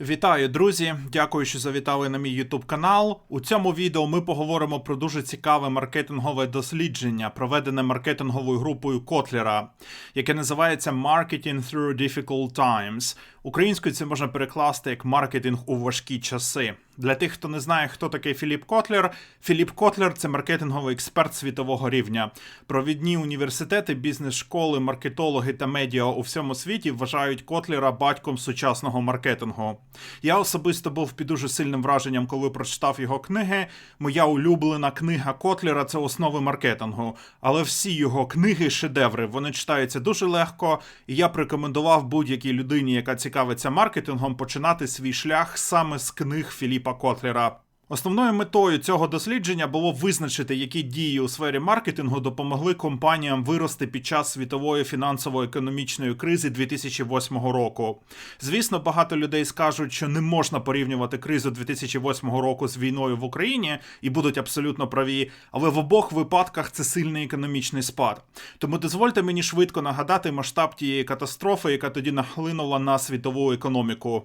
Вітаю, друзі! Дякую, що завітали на мій YouTube канал. У цьому відео ми поговоримо про дуже цікаве маркетингове дослідження, проведене маркетинговою групою Котлера, яке називається Marketing Through Difficult Times. Українською це можна перекласти як маркетинг у важкі часи. Для тих, хто не знає, хто такий Філіп Котлер, Філіп Котлер це маркетинговий експерт світового рівня. Провідні університети, бізнес-школи, маркетологи та медіа у всьому світі вважають Котлера батьком сучасного маркетингу. Я особисто був під дуже сильним враженням, коли прочитав його книги. Моя улюблена книга Котлера це основи маркетингу. Але всі його книги шедеври. Вони читаються дуже легко, і я б рекомендував будь-якій людині, яка цікавиться маркетингом, починати свій шлях саме з книг Філіпа Котлера. Основною метою цього дослідження було визначити, які дії у сфері маркетингу допомогли компаніям вирости під час світової фінансово-економічної кризи 2008 року. Звісно, багато людей скажуть, що не можна порівнювати кризу 2008 року з війною в Україні і будуть абсолютно праві, але в обох випадках це сильний економічний спад. Тому дозвольте мені швидко нагадати масштаб тієї катастрофи, яка тоді нахлинула на світову економіку.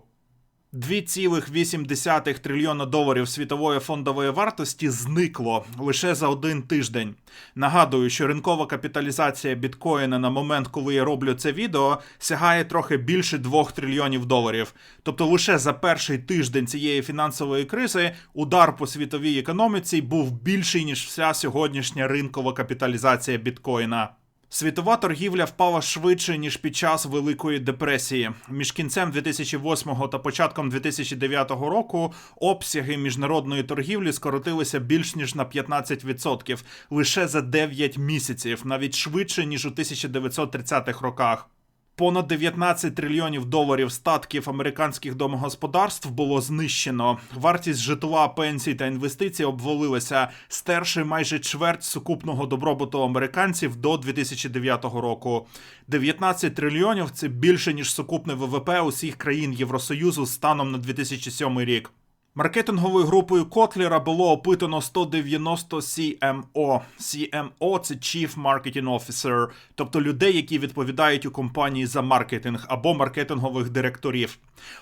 2,8 трильйона доларів світової фондової вартості зникло лише за один тиждень. Нагадую, що ринкова капіталізація біткоїна на момент, коли я роблю це відео, сягає трохи більше 2 трильйонів доларів. Тобто лише за перший тиждень цієї фінансової кризи удар по світовій економіці був більший ніж вся сьогоднішня ринкова капіталізація біткоїна. Світова торгівля впала швидше ніж під час Великої депресії. Між кінцем 2008 та початком 2009 року обсяги міжнародної торгівлі скоротилися більш ніж на 15% лише за 9 місяців, навіть швидше ніж у 1930-х роках. Понад 19 трильйонів доларів статків американських домогосподарств було знищено. Вартість житла, пенсій та інвестицій обвалилася, стерши майже чверть сукупного добробуту американців до 2009 року. 19 трильйонів це більше ніж сукупне ВВП усіх країн Євросоюзу станом на 2007 рік. Маркетинговою групою Котлера було опитано 190 CMO. CMO – це Chief Marketing Officer, тобто людей, які відповідають у компанії за маркетинг або маркетингових директорів.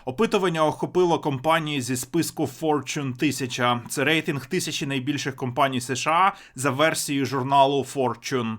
Опитування охопило компанії зі списку Fortune 1000. Це рейтинг тисячі найбільших компаній США за версією журналу Fortune.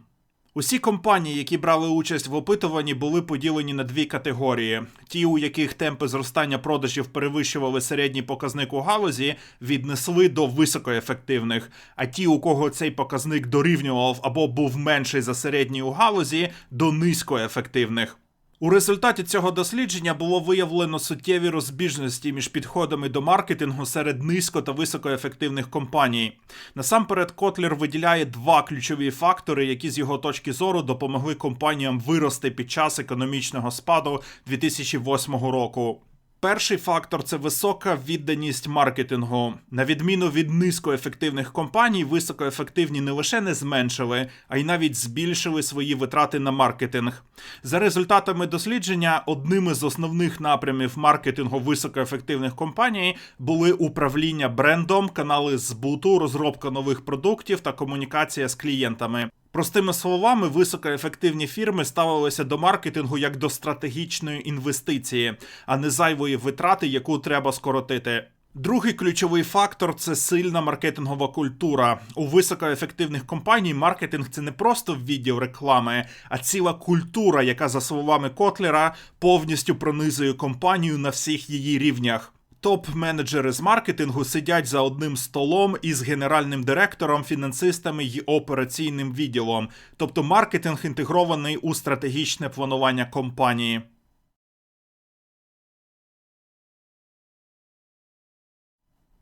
Усі компанії, які брали участь в опитуванні, були поділені на дві категорії: ті, у яких темпи зростання продажів перевищували середній показник у галузі, віднесли до високоефективних. А ті, у кого цей показник дорівнював або був менший за середній у галузі, до низькоефективних. У результаті цього дослідження було виявлено суттєві розбіжності між підходами до маркетингу серед низько та високоефективних компаній. Насамперед, Котлер виділяє два ключові фактори, які з його точки зору допомогли компаніям вирости під час економічного спаду 2008 року. Перший фактор це висока відданість маркетингу. На відміну від низькоефективних компаній, високоефективні не лише не зменшили, а й навіть збільшили свої витрати на маркетинг. За результатами дослідження, одним із основних напрямів маркетингу високоефективних компаній були управління брендом, канали збуту, розробка нових продуктів та комунікація з клієнтами. Простими словами, високоефективні фірми ставилися до маркетингу як до стратегічної інвестиції, а не зайвої витрати, яку треба скоротити. Другий ключовий фактор це сильна маркетингова культура. У високоефективних компаній маркетинг це не просто відділ реклами, а ціла культура, яка, за словами Котлера, повністю пронизує компанію на всіх її рівнях. Топ-менеджери з маркетингу сидять за одним столом із генеральним директором, фінансистами й операційним відділом, тобто маркетинг інтегрований у стратегічне планування компанії.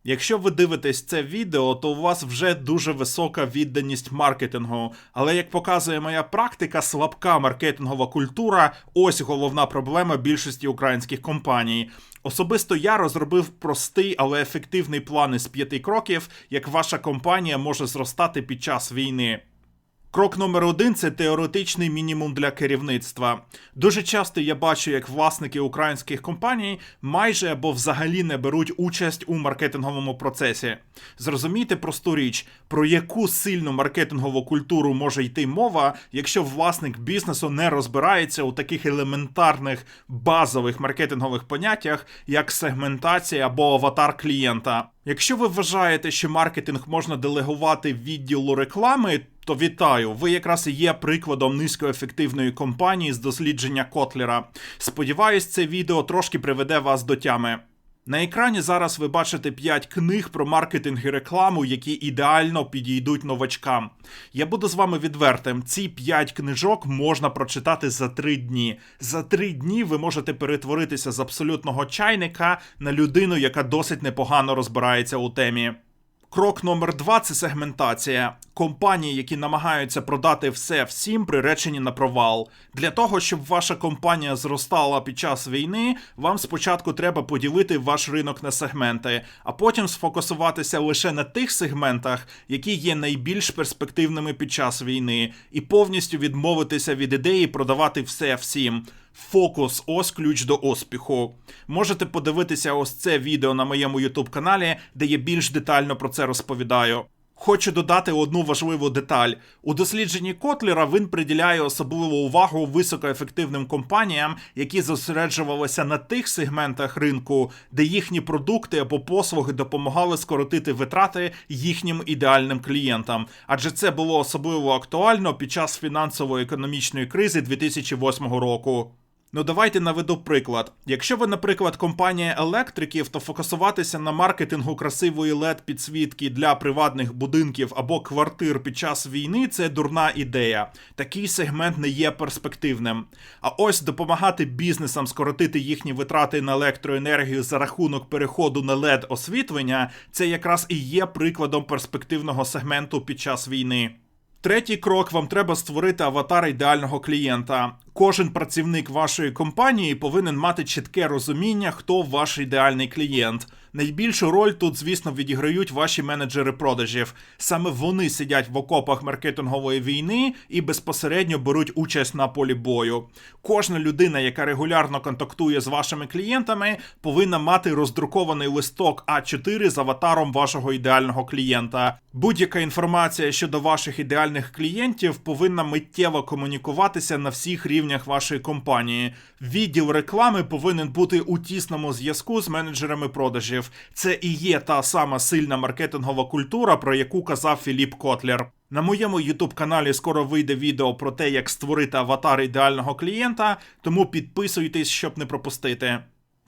Якщо ви дивитесь це відео, то у вас вже дуже висока відданість маркетингу. Але як показує моя практика, слабка маркетингова культура ось головна проблема більшості українських компаній. Особисто я розробив простий, але ефективний план із п'яти кроків, як ваша компанія може зростати під час війни. Крок номер один це теоретичний мінімум для керівництва. Дуже часто я бачу, як власники українських компаній майже або взагалі не беруть участь у маркетинговому процесі. Зрозумійте просту річ, про яку сильну маркетингову культуру може йти мова, якщо власник бізнесу не розбирається у таких елементарних базових маркетингових поняттях, як сегментація або аватар клієнта. Якщо ви вважаєте, що маркетинг можна делегувати відділу реклами, то вітаю, ви якраз і є прикладом низькоефективної компанії з дослідження Котлера. Сподіваюсь, це відео трошки приведе вас до тями. На екрані зараз ви бачите 5 книг про маркетинг і рекламу, які ідеально підійдуть новачкам. Я буду з вами відвертим. Ці 5 книжок можна прочитати за 3 дні. За 3 дні ви можете перетворитися з абсолютного чайника на людину, яка досить непогано розбирається у темі. Крок номер два це сегментація. Компанії, які намагаються продати все всім, приречені на провал. Для того, щоб ваша компанія зростала під час війни, вам спочатку треба поділити ваш ринок на сегменти, а потім сфокусуватися лише на тих сегментах, які є найбільш перспективними під час війни, і повністю відмовитися від ідеї продавати все всім. Фокус ось ключ до успіху. Можете подивитися ось це відео на моєму YouTube каналі, де я більш детально про це розповідаю. Хочу додати одну важливу деталь. У дослідженні Котлера він приділяє особливу увагу високоефективним компаніям, які зосереджувалися на тих сегментах ринку, де їхні продукти або послуги допомагали скоротити витрати їхнім ідеальним клієнтам. Адже це було особливо актуально під час фінансово-економічної кризи 2008 року. Ну, давайте наведу приклад. Якщо ви, наприклад, компанія електриків, то фокусуватися на маркетингу красивої led підсвітки для приватних будинків або квартир під час війни це дурна ідея. Такий сегмент не є перспективним. А ось допомагати бізнесам скоротити їхні витрати на електроенергію за рахунок переходу на led освітлення, це якраз і є прикладом перспективного сегменту під час війни. Третій крок вам треба створити аватар ідеального клієнта. Кожен працівник вашої компанії повинен мати чітке розуміння, хто ваш ідеальний клієнт. Найбільшу роль тут, звісно, відіграють ваші менеджери продажів. Саме вони сидять в окопах маркетингової війни і безпосередньо беруть участь на полі бою. Кожна людина, яка регулярно контактує з вашими клієнтами, повинна мати роздрукований листок А4 з аватаром вашого ідеального клієнта. Будь-яка інформація щодо ваших ідеальних клієнтів повинна миттєво комунікуватися на всіх рівнях вашої компанії. Відділ реклами повинен бути у тісному зв'язку з менеджерами продажів. Це і є та сама сильна маркетингова культура, про яку казав Філіп Котлер. На моєму youtube каналі скоро вийде відео про те, як створити аватар ідеального клієнта, тому підписуйтесь, щоб не пропустити.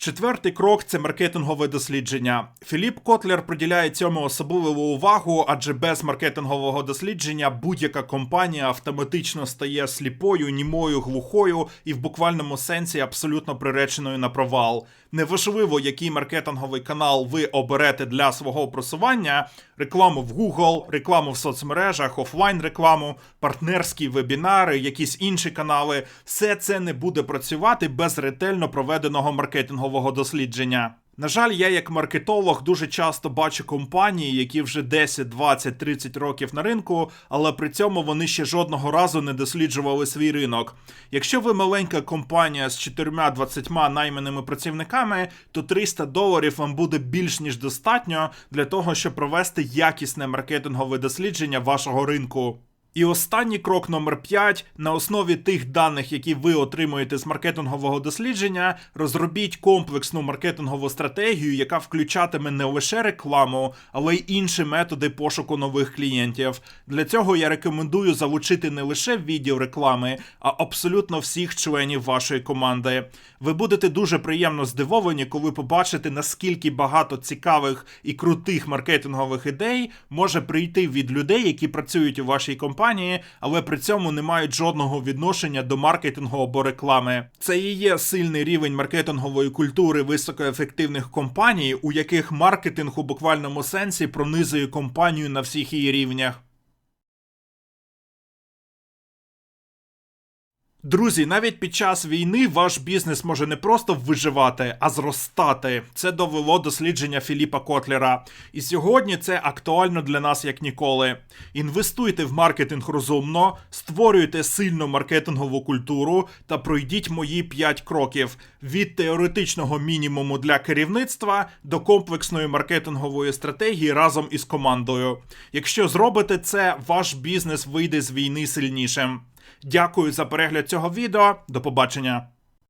Четвертий крок це маркетингове дослідження. Філіп Котлер приділяє цьому особливу увагу, адже без маркетингового дослідження будь-яка компанія автоматично стає сліпою, німою, глухою і в буквальному сенсі абсолютно приреченою на провал. Неважливо, який маркетинговий канал ви оберете для свого просування: рекламу в Google, рекламу в соцмережах, офлайн рекламу, партнерські вебінари, якісь інші канали. Все це не буде працювати без ретельно проведеного маркетингового дослідження. На жаль, я як маркетолог дуже часто бачу компанії, які вже 10, 20, 30 років на ринку, але при цьому вони ще жодного разу не досліджували свій ринок. Якщо ви маленька компанія з 4-20 найманими працівниками, то 300 доларів вам буде більш ніж достатньо для того, щоб провести якісне маркетингове дослідження вашого ринку. І останній крок номер 5. на основі тих даних, які ви отримуєте з маркетингового дослідження, розробіть комплексну маркетингову стратегію, яка включатиме не лише рекламу, але й інші методи пошуку нових клієнтів. Для цього я рекомендую залучити не лише відділ реклами, а абсолютно всіх членів вашої команди. Ви будете дуже приємно здивовані, коли побачите, наскільки багато цікавих і крутих маркетингових ідей може прийти від людей, які працюють у вашій компанії компанії, але при цьому не мають жодного відношення до маркетингу або реклами. Це і є сильний рівень маркетингової культури високоефективних компаній, у яких маркетинг у буквальному сенсі пронизує компанію на всіх її рівнях. Друзі, навіть під час війни ваш бізнес може не просто виживати, а зростати. Це довело дослідження Філіпа Котлера. І сьогодні це актуально для нас як ніколи. Інвестуйте в маркетинг розумно, створюйте сильну маркетингову культуру та пройдіть мої 5 кроків від теоретичного мінімуму для керівництва до комплексної маркетингової стратегії разом із командою. Якщо зробите це, ваш бізнес вийде з війни сильнішим. Дякую за перегляд цього відео. До побачення.